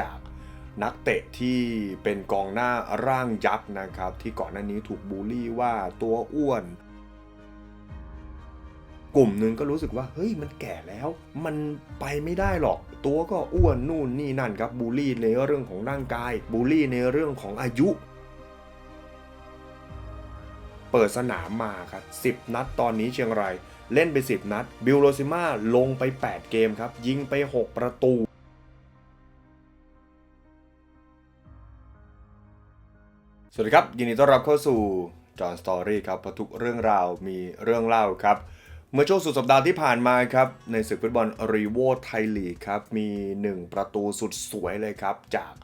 จากนักเตะที่เป็นกองหน้าร่างยักษ์นะครับ ที่ก่อนหน้านี้ถูกบูลลี่ว่าตัวอ้วน กลุ่มหนึ่งก็รู้สึกว่าเฮ้ยมันแก่แล้ว มันไปไม่ได้หรอก ตัวก็อ้วนนู่นนี่นั่นครับบูลลี่ในเรื่องของร่างกายบูลลี่ในเรื่องของอายุ เปิดสนามมาครับ 10 นัดตอนนี้เชียงรายเล่นไป 10 นัด บิลโรซิมาลงไป 8 เกมครับ ยิงไป 6 ประตู วัสดีครับ ยินดีต้อนรับเข้าสู่จอห์นสตอรี่ครับเพราะทุกเรื่องราวมีเรื่องเล่าครับ เมื่อช่วงสุดสัปดาห์ที่ผ่านมาครับ ในศึกฟุตบอลรีโวไทยลีกครับ มี 1 ประตูสุดสวยเลยครับ จาก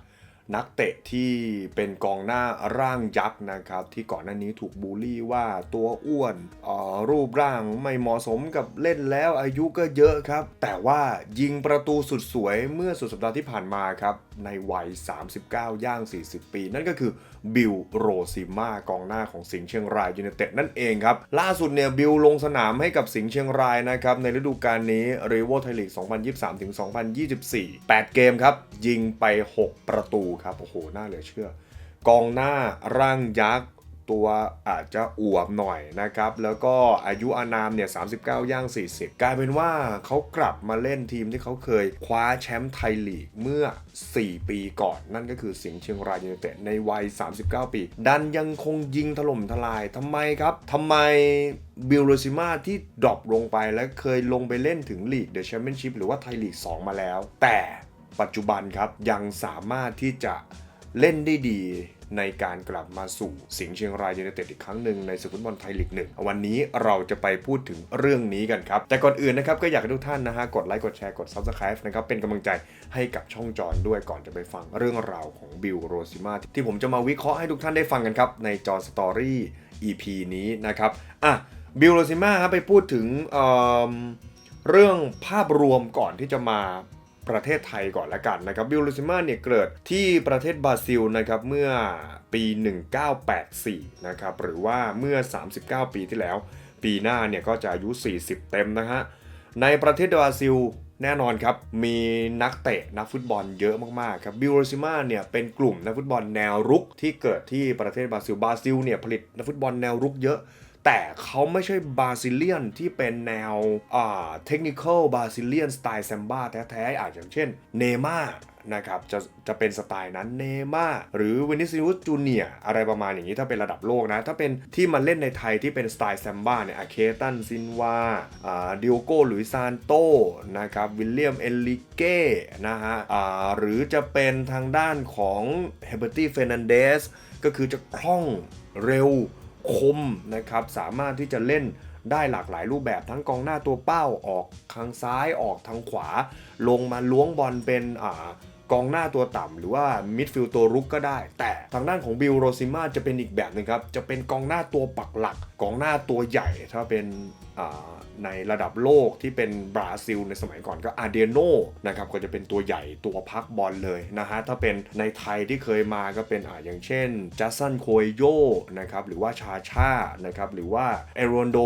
นักเตะที่เป็นกองหน้าร่างยักษ์นะครับ ที่ก่อนหน้านี้ถูกบูลลี่ว่าตัวอ้วนออรูปร่างไม่เหมาะสมกับเล่นแล้วอายุก็เยอะครับ แต่ว่ายิงประตูสุดสวยเมื่อสุดสัปดาห์ที่ผ่านมาครับ ในวัย 39 ย่าง 40 ปี นั่นก็คือ บิลโรซิมากองหน้าของสิงห์เชียงรายยูเนเต็ดนั่นเองครับล่าสุดเนี่ยบิลลงสนามให้กับสิงห์เชียงรายนะครับในฤดูกาลนี้รีโวไทยลีก 2023-2024 8 เกมครับ ยิงไป 6 ประตูครับโอ้โหน่าเหลือเชื่อกองหน้าร่างยักษ์ ตัวอาจจะอวบหน่อยนะครับ แล้วก็อายุอานามเนี่ย 39 ย่าง 40 กลายเป็นว่าเขากลับมาเล่นทีมที่เขาเคยคว้าแชมป์ไทยลีกเมื่อ 4 ปีก่อน นั่นก็คือสิงห์เชียงรายยูไนเต็ดในวัย 39 ปี ดันยังคงยิงถล่มทลายทำไมครับทำไมบิลโรซิมาที่ดรอปลงไปและเคยลงไปเล่นถึงลีกเดอะแชมเปี้ยนชิพหรือว่าไทยลีก 2 มาแล้ว แต่ปัจจุบันครับยังสามารถที่จะเล่นได้ดี ในการกลับมาสู่สิงห์เชียงรายยูไนเต็ดอีกครั้งหนึ่งในศึกฟุตบอลไทยลีกหนึ่งวันนี้เราจะไปพูดถึงเรื่องนี้กันครับ แต่ก่อนอื่นนะครับก็อยากให้ทุกท่านนะฮะกดไลค์กดแชร์กด Subscribe นะครับเป็นกำลังใจให้กับช่องจอนด้วยก่อนจะไปฟังเรื่องราวของบิลโรซิมาที่ผมจะมาวิเคราะห์ให้ทุกท่านได้ฟังกันครับในจอสตอรี่ EP นี้นะครับอะบิลโรซิมาครับไปพูดถึงเเรื่องภาพรวมก่อนที่จะมา ประเทศไทยก่อนละกันนะครับบิลลูซิมาเนี่ยเกิดที่ประเทศบราซิลนะครับเมื่อปี 1984 นะครับหรือว่าเมื่อ 39 ปีที่แล้ว ปีหน้าเนี่ยก็จะอายุ 40 เต็มนะฮะในประเทศบราซิลแน่นอนครับ มีนักเตะนักฟุตบอลเยอะมาก ๆ ครับบิลโรซิมาเนี่ยเป็นกลุ่มนักฟุตบอลแนวรุกที่เกิดที่ประเทศบราซิลบราซิลเนี่ยผลิตนักฟุตบอลแนวรุกเยอะ แต่เขาไม่ใช่บราซิเลียนที่เป็นแนวอ่าเทคนิคอลบราซิเลียนสไตล์แซมบ้าแท้ๆอาจอย่างเช่นเนม่านะครับจะจะเป็นสไตล์นั้นเนม่าหรือวินิซิอุสจูเนียอะไรประมาณอย่างนี้ถ้าเป็นระดับโลกนะ ถ้าเป็นที่มาเล่นในไทยที่เป็นสไตล์แซมบ้าเนี่ยอาเคตันซินวาอ่าดิโอโกหลุยซานโตนะครับวิลเลียมเอลลิเก้นะฮะอ่าหรือจะเป็นทางด้านของเฮเบอร์ตี้เฟรนันเดสก็คือจะคล่องเร็ว คมนะครับสามารถที่จะเล่นได้หลากหลายรูปแบบทั้งกองหน้าตัวเป้าออกทางซ้ายออกทางขวา ลงมาล้วงบอลเป็นอ่ากองหน้าตัวต่ำหรือว่ามิดฟิลด์ตัวรุกก็ได้ แต่ทางด้านของบิลโรซิมาจะเป็นอีกแบบหนึงครับ จะเป็นกองหน้าตัวปักหลัก กองหน้าตัวใหญ่ถ้าเป็น ในระดับโลกที่เป็นบราซิลในสมัยก่อนก็อาเดโนนะครับก็จะเป็นตัวใหญ่ตัวพักบอลเลยนะฮะถ้าเป็นในไทยที่เคยมาก็เป็นอ่าอย่างเช่นจัสซันโคยโยนะครับหรือว่าชาชานะครับหรือว่าเอโรนโด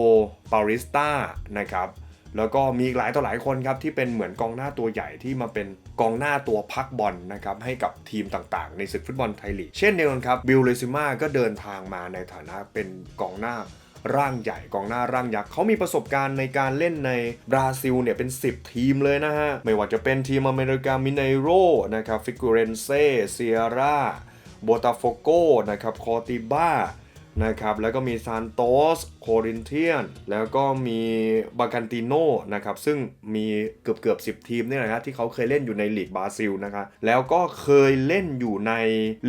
ปาริสตานะครับแล้วก็มีอีกหลายต่อหลายคนครับที่เป็นเหมือนกองหน้าตัวใหญ่ที่มาเป็นกองหน้าตัวพักบอลนะครับให้กับทีมต่างๆ ในศึกฟุตบอลไทยลีกเช่นเดียวกันครับบิลเลซิมาก็เดินทางมาในฐานะเป็นกองหน้า ร่างใหญ่กองหน้าร่างยักษ์เขามีประสบการณ์ในการเล่นในบราซิลเนี่ยเป็น 10 ทีมเลยนะฮะ ไม่ว่าจะเป็นทีมอเมริกามินเนโรนะครับฟิกูเรนเซ่เซียร่าโบตาโฟโกนะครับคอติบ้า นะครับแล้วก็มีซานโตสโครินเทียน แล้วก็มีบากันติโนนะครับซึ่งมีเกือบเกือบ10ทีมนี่ยนะฮะที่เขาเคยเล่นอยู่ในลีกบราซิลนะคะแล้วก็เคยเล่นอยู่ใน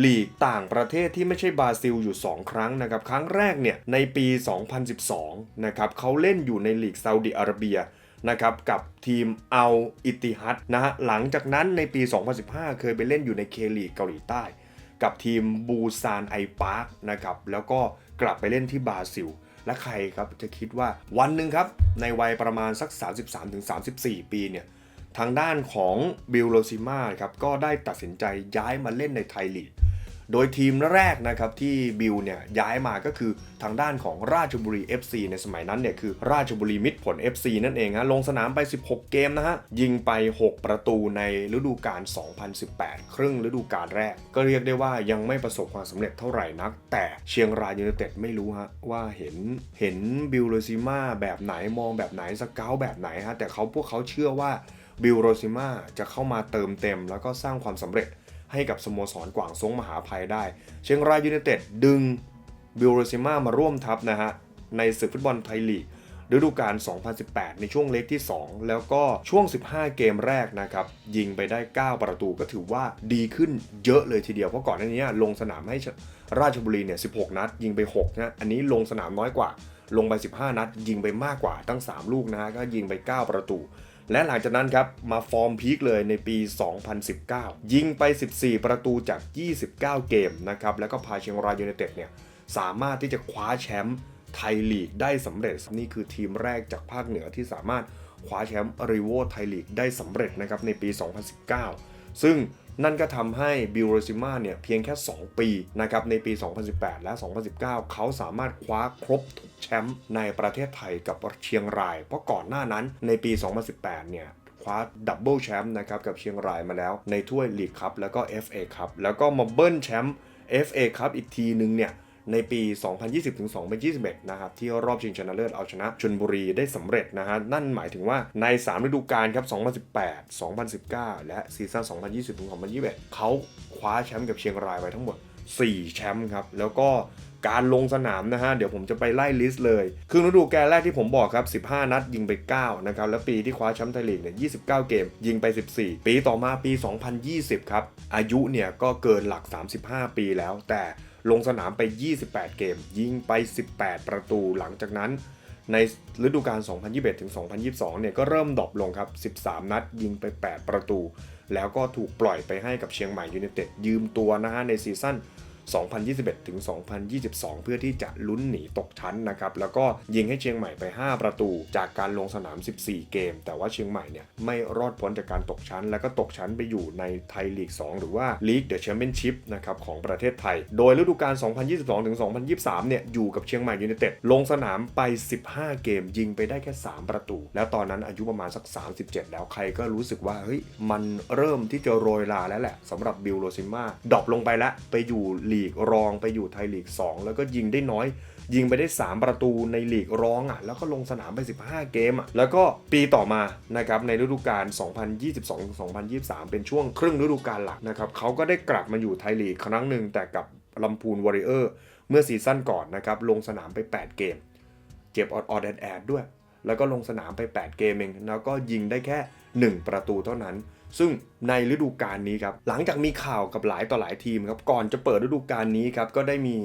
ลีกต่างประเทศที่ไม่ใช่บราซิลอยู่ 2 ครั้งนะครับครั้งแรกเนี่ยในปี 2012นะครับเขาเล่นอยู่ในลีกซาอุดิอาระเบียนะครับกับทีมอัลอิติฮัดนะฮะหลังจากนั้นในปี 2015 เคยไปเล่นอยู่ในเคลีกเกาหลีใต้ กับทีมบูซานไอพาร์คนะครับแล้วก็กลับไปเล่นที่บราซิล และใครครับจะคิดว่าวันหนึ่งครับ ในวัยประมาณสัก 33-34 ปีเนี่ยทางด้านของบิลโรซิมาครับก็ได้ตัดสินใจย้ายมาเล่นในไทยลีก โดยทีมแรกนะครับที่บิลเนี่ยย้ายมาก็คือทางด้านของราชบุรี FC ในสมัยนั้นเนี่ยคือราชบุรีมิตรผล FC นั่นเองฮะลงสนามไป 16 เกมนะฮะยิงไป 6 ประตูในฤดูกาล 2018 ครึ่งฤดูกาลแรก ก็เรียกได้ว่ายังไม่ประสบความสำเร็จเท่าไหร่นัก แต่เชียงรายยูไนเต็ดไม่รู้ฮะว่าเห็นเห็นบิลโรซิมาแบบไหนมองแบบไหนสเกลแบบไหนฮะแต่เขาพวกเขาเชื่อว่าบิลโรซิมาจะเข้ามาเติมเต็ม แล้วก็สร้างความสำเร็จ ให้กับสโมสรกวางซงมหาภัยได้ เชียงรายยูไนเต็ดดึงบิลโรซิมามาร่วมทัพนะฮะ ในศึกฟุตบอลไทยลีกฤดูกาล 2018 ในช่วงเล็กที่ 2 แล้วก็ช่วง 15 เกมแรกนะครับ ยิงไปได้ 9 ประตูก็ถือว่าดีขึ้นเยอะเลยทีเดียว เพราะก่อนหน้านี้ลงสนามให้ราชบุรีเนี่ย 16 นัด ยิงไป 6 นะ อันนี้ลงสนามน้อยกว่า ลงไป 15 นัด ยิงไปมากกว่าตั้ง 3 ลูกนะฮะ ก็ยิงไป 9 ประตู และหลังจากนั้นครับมาฟอร์มพีคเลยในปี 2019 ยิงไป 14 ประตูจาก 29 เกมนะครับแล้วก็พาเชียงรายยูไนเต็ดเนี่ยสามารถที่จะคว้าแชมป์ไทยลีกได้สำเร็จ นี่คือทีมแรกจากภาคเหนือที่สามารถคว้าแชมป์รีโวไทยลีกได้สำเร็จนะครับในปี 2019 ซึ่ง นั่นก็ทำให้บิลโรซิมาเนี่ยเพียงแค่ 2 ปีนะครับในปี 2018 และ 2019 เขาสามารถคว้าครบทุกแชมป์ในประเทศไทยกับเชียงราย เพราะก่อนหน้านั้นในปี 2018 เนี่ยคว้าดับเบิลแชมป์นะครับกับเชียงรายมาแล้วในถ้วยลีกคัพแล้วก็ FA คัพแล้วก็มาเบิ้ลแชมป์ FA คัพอีกทีนึงเนี่ย ในปี 2020-2021นะครับที่รอบชิงชนะเลิศเอาชนะชลบุรีได้สำเร็จนะฮะนั่นหมายถึงว่าใน 3 ฤดูกาลครับ 2018 2019 และซีซั่น 2020-2021 เขาคว้าแชมป์กับเชียงรายไปทั้งหมด 4 แชมป์ครับ แล้วก็การลงสนามนะฮะ เดี๋ยวผมจะไปไล่ลิสต์เลย ครึ่งฤดูกาลแรกที่ผมบอกครับ 15 นัดยิงไป 9 นะครับ แล้วปีที่คว้าแชมป์ไทยลีกเนี่ย 29 เกม ยิงไป 14 ปีต่อมาปี 2020 ครับ อายุเนี่ยก็เกินหลัก 35 ปีแล้วแต่ ลงสนามไป 28 เกม ยิงไป 18 ประตูหลังจากนั้น ในฤดูกาล 2021 ถึง 2022 เนี่ยก็เริ่มดรอปลงครับ 13 นัด ยิงไป 8 ประตู แล้วก็ถูกปล่อยไปให้กับเชียงใหม่ยูเนเต็ดยืมตัวนะฮะในซีซั่น 2021 ถึง 2022 เพื่อที่จะลุ้นหนีตกชั้นนะครับ แล้วก็ยิงให้เชียงใหม่ไป 5 ประตู จากการลงสนาม 14 เกม แต่ว่าเชียงใหม่เนี่ยไม่รอดพ้นจากการตกชั้น แล้วก็ตกชั้นไปอยู่ในไทยลีก 2 หรือว่าลีกเดอะแชมเปี้ยนชิพนะครับของประเทศไทย โดยฤดูกาล 2022 ถึง 2023 เนี่ยอยู่กับเชียงใหม่ยูไนเต็ดลงสนามไป 15 เกม ยิงไปได้แค่ 3 ประตู แล้วตอนนั้นอายุประมาณสัก 37 แล้วใครก็รู้สึกว่าเฮ้ยมันเริ่มที่จะโรยลาแล้วแหละสำหรับบิลโรซิมาดรอปลงไปแล้วไปอยู่ลีกรองไปอยู่ไทยลีก 2 แล้วก็ยิงได้น้อย ยิงไปได้ 3 ประตูในลีกรองอะแล้วก็ลงสนามไป 15 เกมอะแล้วก็ปีต่อมานะครับในฤดูกาล 2022-2023 เป็นช่วงครึ่งฤดูกาลหลักนะครับเขาก็ได้กลับมาอยู่ไทยลีกครั้งหนึ่งแต่กับลำพูนวอริเออร์เมื่อซีซั่นก่อนนะครับลงสนามไป 8 เกม เจ็บออดออดแอดแอดด้วย แล้วก็ลงสนามไป 8 เกมเองแล้วก็ยิงได้แค่ 1 ประตูเท่านั้น ซึ่ง ในฤดูกาลนี้ครับ หลังจากมีข่าวกับหลายต่อหลายทีมครับ ก่อนจะเปิดฤดูกาลนี้ครับ ก็ได้มี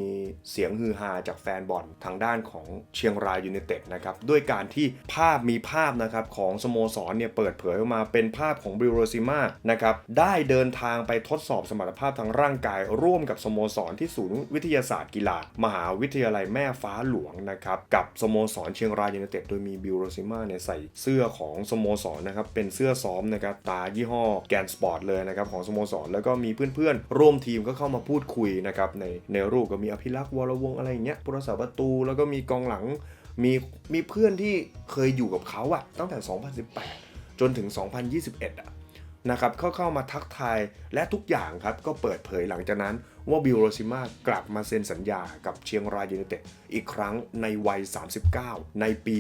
เสียงฮือฮาจากแฟนบอลทางด้านของเชียงรายยูไนเต็ดนะครับ ด้วยการที่ภาพมีภาพนะครับของสโมสรเนี่ยเปิดเผยออกมาเป็นภาพของบิโรซิมานะครับ ได้เดินทางไปทดสอบสมรรถภาพทางร่างกาย ร่วมกับสโมสรที่ศูนย์วิทยาศาสตร์กีฬา มหาวิทยาลัยแม่ฟ้าหลวงนะครับกับสโมสรเชียงรายยูไนเต็ดโดยมีบิโรซิมาเนี่ยใส่เสื้อของสโมสรนะครับเป็นเสื้อซ้อมนะครับตายี่ห้อแกนสปอร์ตเลยนะครับของสโมสร แล้วก็มีเพื่อนๆ ร่วมทีมก็เข้ามาพูดคุยนะครับในในรูปก็มีอภิรักษ์วรวงอะไรอย่างเงี้ยผู้รักษาประตู แล้วก็มีกองหลังมีมีเพื่อนที่เคยอยู่กับเขาอะตั้งแต่ 2018 จนถึง 2021อะนะครับเข้าเข้ามาทักทายและทุกอย่างครับ ก็เปิดเผยหลังจากนั้นว่าบิลโรซิมากลับมาเซ็นสัญญากับเชียงรายยูไนเต็ดอีกครั้งในวัย 39 ในปี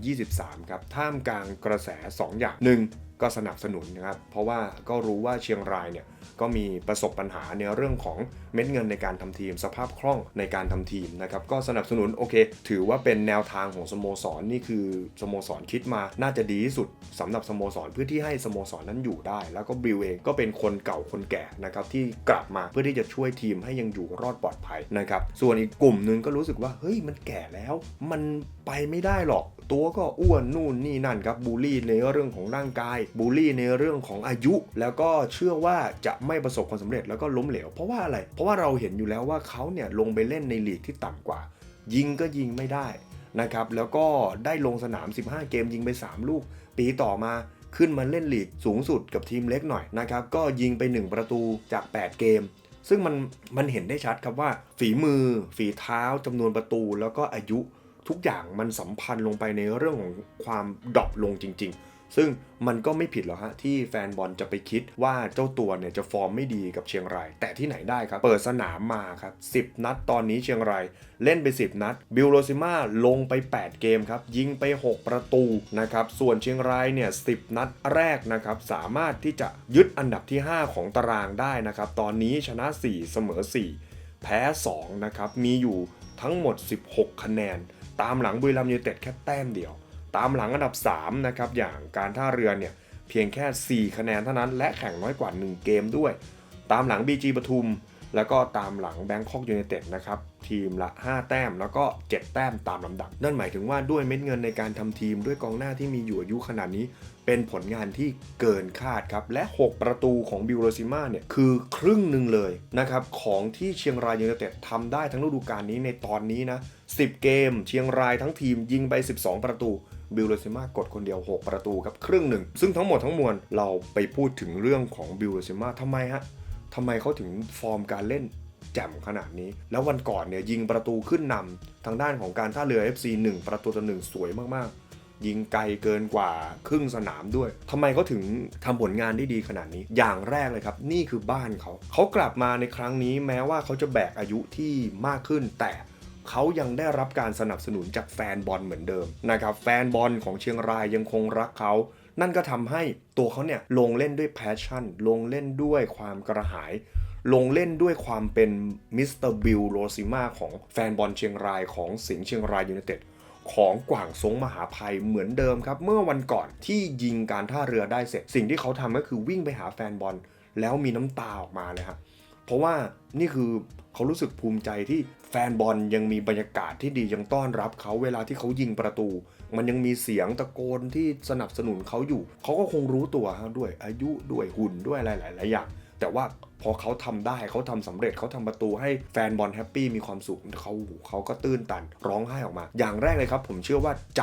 2023 ครับ ท่ามกลางกระแส 2 อย่างหนึ่ง ก็สนับสนุนนะครับเพราะว่าก็รู้ว่าเชียงรายเนี่ย ก็มีประสบปัญหาในเรื่องของเม็ดเงินในการทำทีม สภาพคล่องในการทำทีมนะครับก็สนับสนุนโอเค ถือว่าเป็นแนวทางของสโมสรนี่คือสโมสรคิดมาน่าจะดีที่สุดสำหรับสโมสรเพื่อที่ให้สโมสรนั้นอยู่ได้ แล้วก็บิลเองก็เป็นคนเก่าคนแก่นะครับที่กลับมาเพื่อที่จะช่วยทีมให้ยังอยู่รอดปลอดภัยนะครับส่วนอีกกลุ่มหนึ่งก็รู้สึกว่าเฮ้ยมันแก่แล้ว มันไปไม่ได้หรอกตัวก็อ้วนนู่นนี่นั่นครับบูลลี่ในเรื่องของร่างกายบูลลี่ในเรื่องของอายุ แล้วก็เชื่อว่าจะไม่ประสบความสำเร็จแล้วก็ล้มเหลว เพราะว่าอะไร เพราะว่าเราเห็นอยู่แล้วว่าเขาเนี่ยลงไปเล่นในลีกที่ต่ำกว่า ยิงก็ยิงไม่ได้นะครับแล้วก็ได้ลงสนาม 15 เกมยิงไป 3 ลูก ปีต่อมาขึ้นมาเล่นลีกสูงสุดกับทีมเล็กหน่อยนะครับก็ยิงไป 1 ประตูจาก 8 เกม ซึ่งมันมันเห็นได้ชัดครับว่า ฝีมือ ฝีเท้าจำนวนประตู แล้วก็อายุทุกอย่างมันสัมพันธ์ลงไปในเรื่องของความดรอปลงจริง ๆ ซึ่งมันก็ไม่ผิดหรอกฮะที่แฟนบอลจะไปคิดว่าเจ้าตัวเนี่ยจะฟอร์มไม่ดีกับเชียงราย แต่ที่ไหนได้ครับ เปิดสนามมาครับ 10 นัดตอนนี้เชียงราย เล่นไป 10 นัด บิลโรซิมาลงไป 8 เกมครับ ยิงไป 6 ประตูนะครับส่วนเชียงรายเนี่ย10 นัดแรกนะครับสามารถที่จะยึดอันดับที่ 5 ของตารางได้นะครับตอนนี้ชนะ 4 เสมอ 4 แพ้2นะครับมีอยู่ทั้งหมด 16 คะแนน ตามหลังบุรีรัมย์ยูไนเต็ดแค่แต้มเดียว ตามหลังอันดับ3นะครับอย่างการท่าเรือเนี่ยเพียงแค่ 4 คะแนนเท่านั้น และแข่งน้อยกว่า 1 เกมด้วย ตามหลัง BG ปทุม แล้วก็ตามหลังแบงคอกยูไนเต็ดนะครับทีมละ 5 แต้มแล้วก็ 7 แต้มตามลำดับ นั่นหมายถึงว่าด้วยเม็ดเงินในการทำทีมด้วยกองหน้าที่มีอยู่อายุขนาดนี้ เป็นผลงานที่เกินคาดครับ และ 6 ประตูของบิลโรซิมาเนี่ยคือครึ่งหนึ่งเลยนะครับของที่เชียงรายยูไนเต็ดทำได้ทั้งฤดูกาลนี้ในตอนนี้นะ 10 เกม เชียงรายทั้งทีมยิงไป 12 ประตู บิลโรซิมากดคนเดียว 6 ประตูครับครึ่งหนึ่ง ซึ่งทั้งหมดทั้งมวลเราไปพูดถึงเรื่องของบิลโรซิมาทำไมฮะทำไมเขาถึงฟอร์มการเล่นแจ่มขนาดนี้ แล้ววันก่อนเนี่ยยิงประตูขึ้นนำทางด้านของการท่าเรือ FC 1 ประตูต่อหนึ่งสวยมากๆ ยิงไกลเกินกว่าครึ่งสนามด้วยทำไมเขาถึงทำผลงานได้ดีขนาดนี้ อย่างแรกเลยครับ นี่คือบ้านเขา เขากลับมาในครั้งนี้แม้ว่าเขาจะแบกอายุที่มากขึ้นแต่ เขายังได้รับการสนับสนุนจากแฟนบอลเหมือนเดิมนะครับแฟนบอลของเชียงรายยังคงรักเขา นั่นก็ทำให้ตัวเขาเนี่ยลงเล่นด้วยแพชชั่น ลงเล่นด้วยความกระหาย ลงเล่นด้วยความเป็นมิสเตอร์บิลโรซิมาของแฟนบอลเชียงรายของสิงห์เชียงรายยูไนเต็ดของกว่างซงมหาภัยเหมือนเดิมครับ เมื่อวันก่อนที่ยิงการท่าเรือได้เสร็จ สิ่งที่เขาทำก็คือวิ่งไปหาแฟนบอล แล้วมีน้ำตาออกมาเลยครับ เพราะว่านี่คือเขารู้สึกภูมิใจที่แฟนบอลยังมีบรรยากาศที่ดียังต้อนรับเขาเวลาที่เขายิงประตู มันยังมีเสียงตะโกนที่สนับสนุนเขาอยู่ เขาก็คงรู้ตัวด้วยอายุด้วยหุ่นด้วยหลายๆอย่าง แต่ว่าพอเขาทำได้เขาทำสำเร็จเขาทำประตูให้แฟนบอลแฮปปี้มีความสุขเขาเขาก็ตื้นตันร้องไห้ออกมา อย่างแรกเลยครับ ผมเชื่อว่าใจ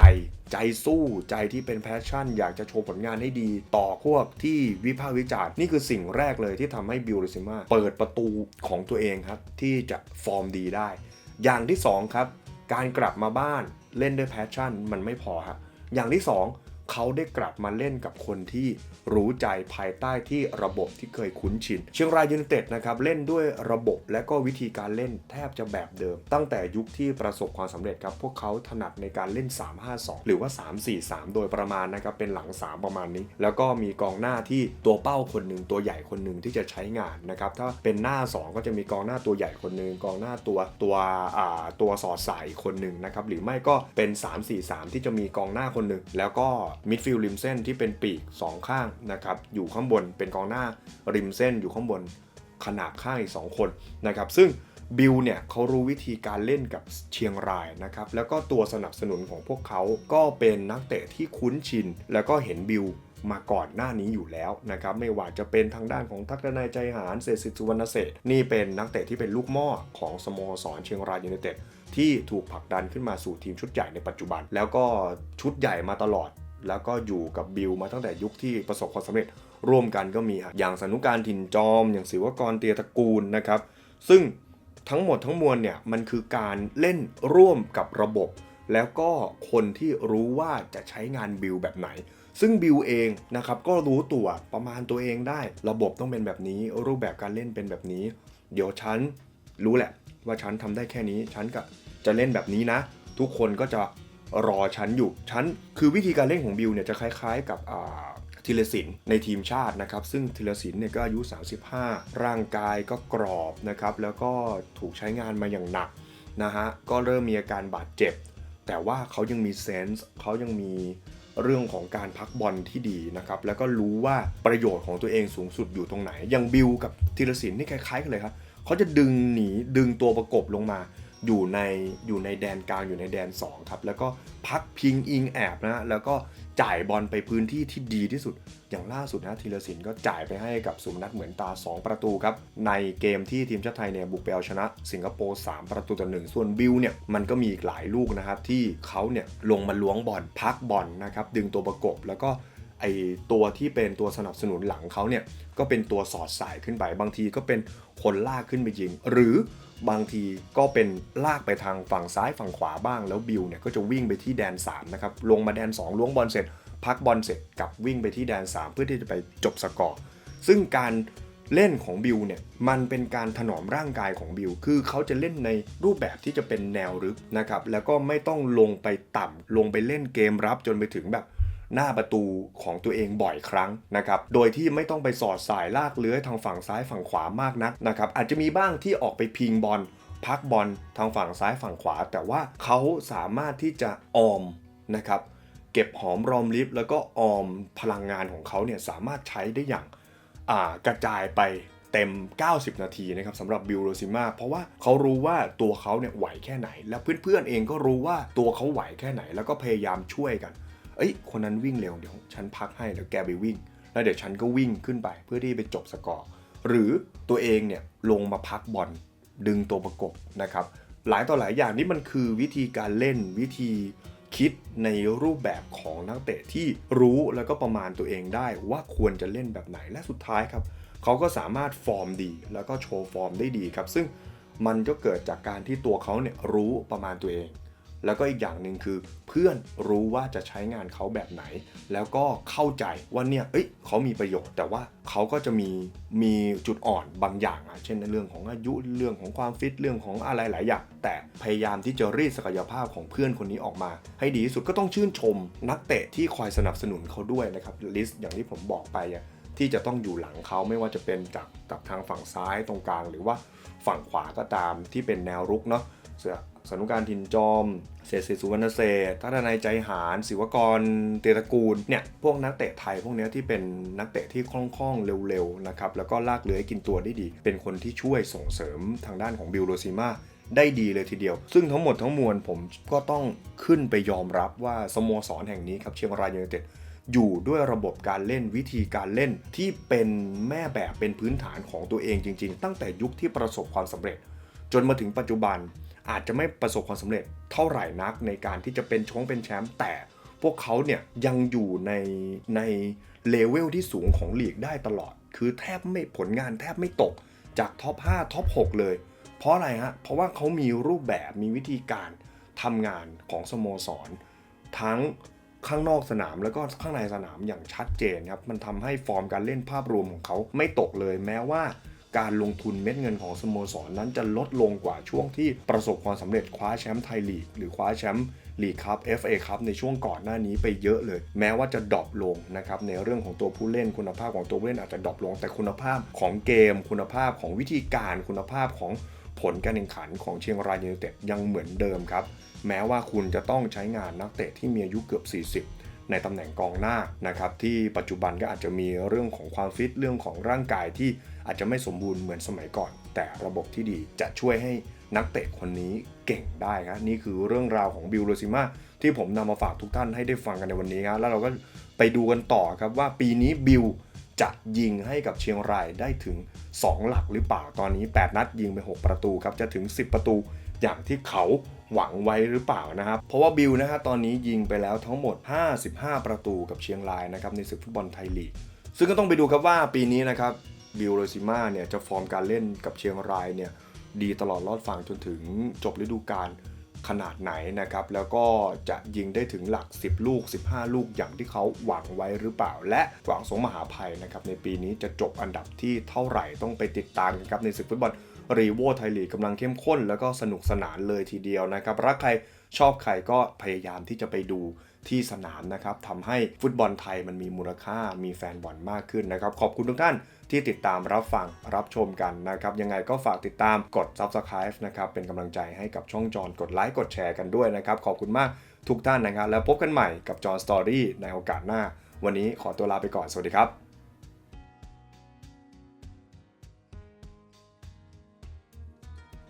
ใจสู้ใจที่เป็นแพชชั่น อยากจะโชว์ผลงานให้ดี ต่อพวกที่วิพากษ์วิจารณ์ นี่คือสิ่งแรกเลยที่ทำให้บิลลิซิมาเปิดประตูของตัวเองครับ ที่จะฟอร์มดีได้ อย่างที่สองครับ การกลับมาบ้านเล่นด้วยแพชชั่นมันไม่พอครับอย่างที่สอง เขาได้กลับมาเล่นกับคนที่รู้ใจภายใต้ที่ระบบที่เคยคุ้นชิน เชียงรายยูไนเต็ดนะครับเล่นด้วยระบบและก็วิธีการเล่นแทบจะแบบเดิม ตั้งแต่ยุคที่ประสบความสำเร็จครับพวกเขาถนัดในการเล่น 3-5-2 หรือว่า 3-4-3 โดยประมาณนะครับเป็นหลัง 3 ประมาณนี้ แล้วก็มีกองหน้าที่ตัวเป้าคนหนึ่งตัวใหญ่คนหนึ่งที่จะใช้งานนะครับถ้าเป็นหน้า 2 ก็จะมีกองหน้าตัวใหญ่คนหนึ่งกองหน้าตัวตัวอ่าตัวสอดสายคนหนึ่งนะครับหรือไม่ก็เป็น 3-4-3 ที่จะมีกองหน้าคนหนึ่งแล้วก็มิดฟิลด์ริมเส้นที่เป็นปีกสองข้างนะครับอยู่ข้างบนเป็นกองหน้าริมเส้นอยู่ข้างบนขนาบข้างอีก 2 คนนะครับซึ่งบิลเนี่ยเขารู้วิธีการเล่นกับเชียงรายนะครับแล้วก็ตัวสนับสนุนของพวกเขาก็เป็นนักเตะที่คุ้นชิน แล้วก็เห็นบิลมาก่อนหน้านี้อยู่แล้วนะครับไม่ว่าจะเป็นทางด้านของทักษณายใจหารเศรษฐิสุวรรณเศษนี่เป็นนักเตะที่เป็นลูกหม้อของสโมสรเชียงรายยูไนเต็ดที่ถูกผลักดันขึ้นมาสู่ทีมชุดใหญ่ในปัจจุบัน แล้วก็ชุดใหญ่มาตลอด แล้วก็อยู่กับบิลมาตั้งแต่ยุคที่ประสบความสำเร็จร่วมกันก็มีอย่างสนุการถิ่นจอม อย่างศิวกรเตียตระกูลนะครับ ซึ่งทั้งหมดทั้งมวลเนี่ยมันคือการเล่นร่วมกับระบบ แล้วก็คนที่รู้ว่าจะใช้งานบิลแบบไหน ซึ่งบิลเองนะครับก็รู้ตัวประมาณตัวเองได้ ระบบต้องเป็นแบบนี้ รูปแบบการเล่นเป็นแบบนี้ เดี๋ยวฉันรู้แหละ ว่าฉันทำได้แค่นี้ ฉันก็จะเล่นแบบนี้นะ ทุกคนก็จะ รอฉันอยู่ฉันคือวิธีการเล่นของบิลเนี่ยจะคล้ายๆ กับอ่าธีรศิลป์ในทีมชาตินะครับ ซึ่งธีรศิลป์เนี่ยก็อายุ 35 ร่างกายก็กรอบนะครับ แล้วก็ถูกใช้งานมาอย่างหนักนะฮะ ก็เริ่มมีอาการบาดเจ็บ แต่ว่าเขายังมีเซนส์เขายังมีเรื่องของการพักบอลที่ดีนะครับ แล้วก็รู้ว่าประโยชน์ของตัวเองสูงสุดอยู่ตรงไหน อย่างบิลกับธีรศิลป์นี่คล้ายๆกันเลยครับเขาจะดึงหนีดึงตัวประกบลงมา อยู่ในอยู่ในแดนกลางอยู่ในแดน 2 ครับ แล้วก็พักพิงอิงแอบนะแล้วก็จ่ายบอลไปพื้นที่ที่ดีที่สุด อย่างล่าสุดนะธีรศิลป์ก็จ่ายไปให้กับสุมนัทเหมือนตา 2 ประตูครับ ในเกมที่ทีมชาติไทยเนี่ยบุกไปเอาชนะ สิงคโปร์3ประตูต่อหนึ่งส่วนบิลเนี่ยมันก็มีอีกหลายลูกนะครับที่เขาเนี่ยลงมาล้วงบอลพักบอลนะครับดึงตัวประกบแล้วก็ ไอตัวที่เป็นตัวสนับสนุนหลังเขาเนี่ยก็เป็นตัวสอดสายขึ้นไป บางทีก็เป็นคนลากขึ้นไปยิง หรือบางทีก็เป็นลากไปทางฝั่งซ้ายฝั่งขวาบ้าง แล้วบิลเนี่ยก็จะวิ่งไปที่แดน3นะครับลงมาแดน 2 ล้วงบอลเสร็จ พักบอลเสร็จกลับวิ่งไปที่แดน 3 เพื่อที่จะไปจบสกอร์ซึ่งการเล่นของบิลเนี่ยมันเป็นการถนอมร่างกายของบิลคือเขาจะเล่นในรูปแบบที่จะเป็นแนวรึกนะครับแล้วก็ไม่ต้องลงไปต่ำลงไปเล่นเกมรับจนไปถึงแบบ หน้าประตูของตัวเองบ่อยครั้งนะครับ โดยที่ไม่ต้องไปสอดสายลากเลื้อยทางฝั่งซ้ายฝั่งขวามากนักนะครับ อาจจะมีบ้างที่ออกไปพิงบอลพักบอลทางฝั่งซ้ายฝั่งขวา แต่ว่าเขาสามารถที่จะออมนะครับเก็บหอมรอมริบแล้วก็ออมพลังงานของเขาเนี่ยสามารถใช้ได้อย่างากระจายไปเต็ม 90 นาทีนะครับสำหรับบิลโรซิมาเพราะว่าเขารู้ว่าตัวเขาเนี่ยไหวแค่ไหน แล้วเพื่อนๆเองก็รู้ว่าตัวเขาไหวแค่ไหน แล้วก็พยายามช่วยกัน เอ้ยคนนั้นวิ่งเร็วเดี๋ยวฉันพักให้เดี๋ยวแกไปวิ่ง แล้วเดี๋ยวฉันก็วิ่งขึ้นไปเพื่อที่ไปจบสกอร์หรือตัวเองเนี่ยลงมาพักบอลดึงตัวประกบนะครับหลายต่อหลายอย่างนี่มันคือวิธีการเล่นวิธีคิดในรูปแบบของนักเตะที่รู้แล้วก็ประมาณตัวเองได้ว่าควรจะเล่นแบบไหนและสุดท้ายครับเขาก็สามารถฟอร์มดี แล้วก็โชว์ฟอร์มได้ดีครับ ซึ่งมันก็เกิดจากการที่ตัวเขาเนี่ยรู้ประมาณตัวเอง แล้วก็อีกอย่างหนึ่งคือเพื่อนรู้ว่าจะใช้งานเขาแบบไหน แล้วก็เข้าใจว่าเนี่ยเอ้ยเขามีประโยชน์ แต่ว่าเขาก็จะมีมีจุดอ่อนบางอย่างอะเช่นในเรื่องของอายุเรื่องของความฟิตเรื่องของอะไรหลายอย่างแต่พยายามที่จะรีดศักยภาพของเพื่อนคนนี้ออกมา ให้ดีที่สุดก็ต้องชื่นชม นักเตะที่คอยสนับสนุนเขาด้วยนะครับลิสต์อย่างที่ผมบอกไปอะที่จะต้องอยู่หลังเขาไม่ว่าจะเป็นจากจากทางฝั่งซ้ายตรงกลาง หรือว่าฝั่งขวาก็ตามที่เป็นแนวรุกเนาะ เสือสนุการทินจอม เศรษฐศิสุวรรณเศรษทัศนนายใจหาร ศิวกร เตตระกูล เนี่ย พวกนักเตะไทยพวกนี้ที่เป็นนักเตะที่คล่องๆ เร็วๆ นะครับ แล้วก็ลากเลื้อยกินตัวได้ดี เป็นคนที่ช่วยส่งเสริมทางด้านของบิลโรซิมาได้ดีเลยทีเดียว ซึ่งทั้งหมดทั้งมวลผมก็ต้องขึ้นไปยอมรับว่าสโมสรแห่งนี้ครับเชียงรายยูไนเต็ดอยู่ด้วยระบบการเล่นวิธีการเล่นที่เป็นแม่แบบเป็นพื้นฐานของตัวเองจริง ๆ ตั้งแต่ยุคที่ประสบความสำเร็จ จนมาถึงปัจจุบัน อาจจะไม่ประสบความสำเร็จเท่าไหร่นักในการที่จะเป็นชงเป็นแชมป์แต่พวกเขาเนี่ยยังอยู่ในในเลเวลที่สูงของลีกได้ตลอด คือแทบไม่ผลงานแทบไม่ตกจากท็อป 5 ท็อป 6 เลย เพราะอะไรฮะ เพราะว่าเขามีรูปแบบมีวิธีการทำงานของสโมสร ทั้งข้างนอกสนามแล้วก็ข้างในสนามอย่างชัดเจนครับ มันทำให้ฟอร์มการเล่นภาพรวมของเขาไม่ตกเลยแม้ว่า การลงทุนเม็ดเงินของสโมสรนั้นจะลดลงกว่าช่วงที่ประสบความสำเร็จคว้าแชมป์ไทยลีกหรือคว้าแชมป์ลีกคัพ FA คัพในช่วงก่อนหน้านี้ไปเยอะเลย แม้ว่าจะดรอปลงนะครับในเรื่องของตัวผู้เล่นคุณภาพของตัวผู้เล่นอาจจะดรอปลง แต่คุณภาพของเกม คุณภาพของวิธีการคุณภาพของผลการแข่งขันของเชียงรายยูไนเต็ดยังเหมือนเดิมครับ แม้ว่าคุณจะต้องใช้งานนักเตะที่มีอายุเกือบ 40ในตำแหน่งกองหน้านะครับที่ปัจจุบันก็อาจจะมีเรื่องของความฟิตเรื่องของร่างกายที่ อาจจะไม่สมบูรณ์เหมือนสมัยก่อน แต่ระบบที่ดีจะช่วยให้นักเตะคนนี้เก่งได้ครับนี่คือเรื่องราวของบิลโรซิมาที่ผมนำมาฝากทุกท่านให้ได้ฟังกันในวันนี้ครับแล้วเราก็ไปดูกันต่อครับว่าปีนี้บิลจะยิงให้กับเชียงรายได้ถึง 2 หลักหรือเปล่าตอนนี้ 8 นัดยิงไป 6 ประตูครับจะถึง 10 ประตูอย่างที่เขาหวังไว้หรือเปล่านะครับ เพราะว่าบิลนะฮะตอนนี้ยิงไปแล้วทั้งหมด 55 ประตูกับเชียงรายนะครับในศึกฟุตบอลไทยลีกซึ่งก็ต้องไปดูครับว่าปีนี้นะครับ บิลโรซิมาเนี่ยจะฟอร์มการเล่นกับเชียงรายเนี่ยดีตลอดรอดฝั่งจนถึงจบฤดูกาลขนาดไหนนะครับ แล้วก็จะยิงได้ถึงหลัก 10 ลูก 15 ลูกอย่างที่เขาหวังไว้หรือเปล่า และหวังสงมหาภัยนะครับในปีนี้จะจบอันดับที่เท่าไหร่ต้องไปติดตามกันครับในศึกฟุตบอลรีโวไทยลีกกำลังเข้มข้น แล้วก็สนุกสนานเลยทีเดียวนะครับรักใครชอบใครก็พยายามที่จะไปดู ที่สนามนะครับทำให้ฟุตบอลไทยมันมีมูลค่ามีแฟนบอลมากขึ้นนะครับ ขอบคุณทุกท่านที่ติดตามรับฟังรับชมกันนะครับ ยังไงก็ฝากติดตามกด Subscribe นะครับ เป็นกำลังใจให้กับช่องจอนกดไลค์กดแชร์กันด้วยนะครับ ขอบคุณมากทุกท่านนะครับ แล้วพบกันใหม่กับจอนสตอรี่ในโอกาสหน้า วันนี้ขอตัวลาไปก่อนสวัสดีครับ